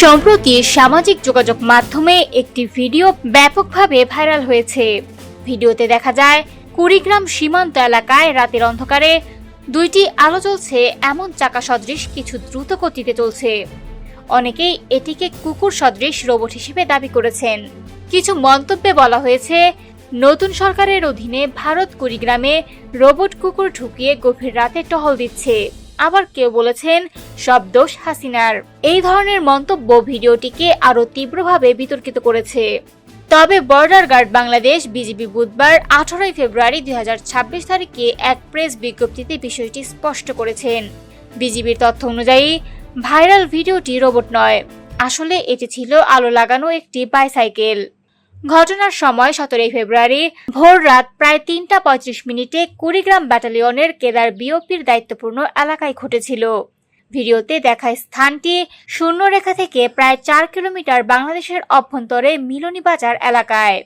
সম্প্রতি সামাজিক যোগাযোগ মাধ্যমে একটি ভিডিও ব্যাপকভাবে ভাইরাল হয়েছে। ভিডিওতে দেখা যায়, কুড়িগ্রাম সীমান্ত এলাকায় রাতের অন্ধকারে দুইটি আলো জ্বলছে, এমন চাকা সদৃশ কিছু দ্রুত গতিতে চলছে। অনেকেই এটিকে কুকুর সদৃশ রোবট হিসেবে দাবি করেছেন। কিছু মন্তব্যে বলা হয়েছে, নতুন সরকারের অধীনে ভারত কুড়িগ্রামে রোবট কুকুর ঢুকিয়ে গভীর রাতে টহল দিচ্ছে। আবার কেউ বলেছেন, সব দোষ হাসিনার। এই ধরনের মন্তব্য ভিডিওটিকে আরও তীব্রভাবে বিতর্কিত করেছে। তবে বর্ডার গার্ড বাংলাদেশ বিজিবি বুধবার আঠারোই ফেব্রুয়ারি দুই হাজার ছাব্বিশ তারিখে এক প্রেস বিজ্ঞপ্তিতে বিষয়টি স্পষ্ট করেছেন। বিজিবির তথ্য অনুযায়ী, ভাইরাল ভিডিওটি রোবট নয়। আসলে এটি ছিল আলো লাগানো একটি বাইসাইকেল। ঘটনার সময় সতেরোই ফেব্রুয়ারি ভোর রাত প্রায় তিনটা পঁয়ত্রিশ মিনিটে কুড়িগ্রাম ব্যাটালিয়নের কেদার বিওপির দায়িত্বপূর্ণ এলাকায় ঘটেছিল। ভিডিওতে দেখায় স্থানটি শূন্যরেখা থেকে প্রায় চার কিলোমিটার বাংলাদেশের অভ্যন্তরে মিলনী বাজার এলাকায়।